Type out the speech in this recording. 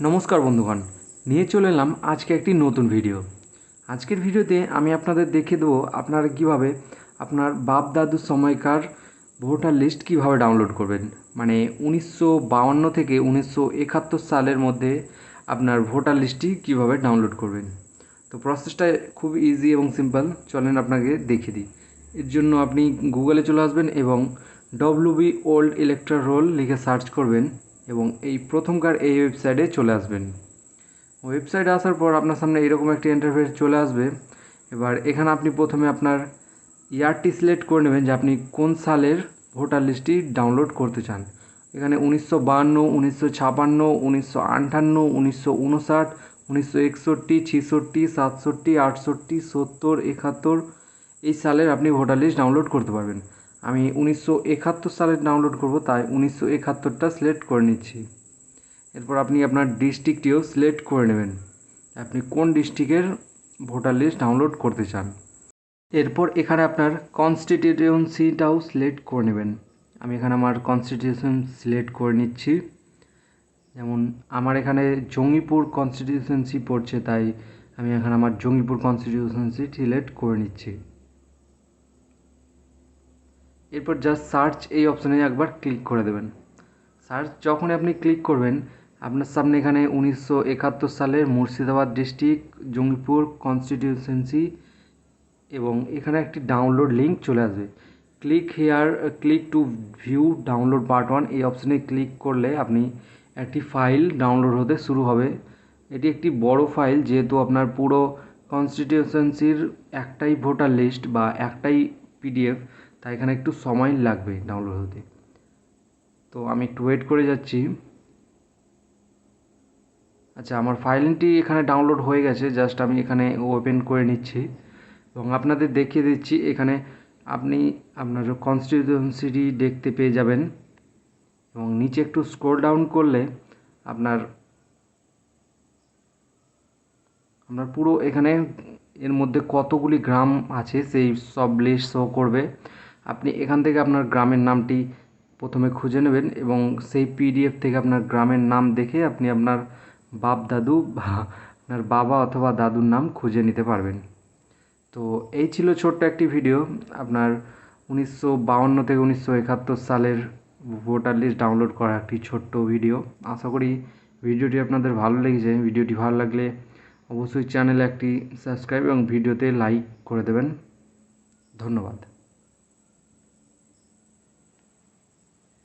নমস্কার বন্ধুগণ, নিয়ে চলে এলাম আজকে একটি নতুন ভিডিও। আজকের ভিডিওতে আমি আপনাদের দেখিয়ে দেবো আপনারা কীভাবে আপনার বাপ দাদুর সময়কার ভোটার লিস্ট কীভাবে ডাউনলোড করবেন। মানে উনিশশো থেকে উনিশশো একাত্তর সালের মধ্যে আপনার ভোটার লিস্টটি কীভাবে ডাউনলোড করবেন। তো প্রসেসটা খুব ইজি এবং সিম্পল চলেন আপনাকে দেখিয়ে দিই। এর জন্য আপনি গুগলে চলে আসবেন এবং W B old electoral roll লিখে সার্চ করবেন। এবং এই প্রথমকার এই ওয়েবসাইটে চলে আসবেন। ওয়েবসাইটে আসার পর আপনার সামনে এরকম একটি ইন্টারফেস চলে আসবে। এবার এখানে আপনি প্রথমে আপনার ইয়ারটি সিলেক্ট করে নেবেন যে আপনি কোন সালের ভোটার লিস্টটি ডাউনলোড করতে চান। এখানে উনিশশো বাহান্ন, উনিশশো ছাপান্ন, উনিশশো আটান্ন, উনিশশো উনষাট, উনিশশো একষট্টি, ছিষট্টি, সাতষট্টি, আটষট্টি, সত্তর, একাত্তর, এই সালের আপনি ভোটার লিস্ট ডাউনলোড করতে পারবেন। আমি উনিশশো একাত্তর সালের ডাউনলোড করব, তাই উনিশশো একাত্তরটা সিলেক্ট করে নিচ্ছি। এরপর আপনি আপনার ডিস্ট্রিক্টটিও সিলেক্ট করে নেবেন। আপনি কোন ডিস্ট্রিক্টের ভোটার লিস্ট ডাউনলোড করতে চান। এরপর এখানে আপনার কনস্টিটিউয়েন্সিটাও সিলেক্ট করে নেবেন। আমি এখানে আমার কনস্টিটিউশন সিলেক্ট করে নিচ্ছি। যেমন আমার এখানে জঙ্গিপুর কনস্টিটিউশনসি পড়ছে, তাই আমি এখানে আমার জঙ্গিপুর কনস্টিটিউশনসি সিলেক্ট করে নিচ্ছি। এরপর জাস্ট সার্চ এই অপশানে একবার ক্লিক করে দেবেন। সার্চ যখনই আপনি ক্লিক করবেন, আপনার সামনে এখানে উনিশশো একাত্তর সালের মুর্শিদাবাদ ডিস্ট্রিক্ট জঙ্গিপুর কনস্টিটিউশনসি এবং এখানে একটি ডাউনলোড লিঙ্ক চলে আসবে। Click here click to view download part one এই অপশানে ক্লিক করলে আপনি একটি ফাইল ডাউনলোড হতে শুরু হবে। এটি একটি বড় ফাইল যেহেতু আপনার পুরো কনস্টিটিউশনসির একটাই ভোটার লিস্ট বা একটাই পিডিএফ তাই এখানে একটু সময় লাগবে ডাউনলোড হতে। তো আমি একটু ওয়েট করে যাচ্ছি। আচ্ছা আমার ফাইলটি এখানে ডাউনলোড হয়ে গেছে জাস্ট আমি এখানে ওপেন করে নিচ্ছি। এবং আপনাদের দেখিয়ে দিচ্ছি, এখানে আপনি আপনার কনস্টিটিউন্সিটি দেখতে পেয়ে যাবেন। এবং নিচে একটু স্ক্রোল ডাউন করলে আপনার আপনার পুরো এখানে, এর মধ্যে কতগুলি গ্রাম আছে, সেই সব লিস্ট শো করবে। আপনি এখান থেকে আপনার গ্রামের নামটি প্রথমে খুঁজে নেবেন এবং সেই পিডিএফ থেকে আপনার গ্রামের নাম দেখে আপনি আপনার বাপ দাদু বা আপনার বাবা অথবা দাদুর নাম খুঁজে নিতে পারবেন। তো এই ছিল ছোট্ট একটি ভিডিও। আপনার উনিশশো বাউন্ন থেকে উনিশশো একাত্তর সালের ভোটার লিস্ট ডাউনলোড করা একটি ছোট্ট ভিডিও। আশা করি ভিডিওটি আপনাদের ভালো লেগেছে। ভিডিওটি ভালো লাগলে অবশ্যই চ্যানেলে একটি সাবস্ক্রাইব এবং ভিডিওতে লাইক করে দেবেন। ধন্যবাদ।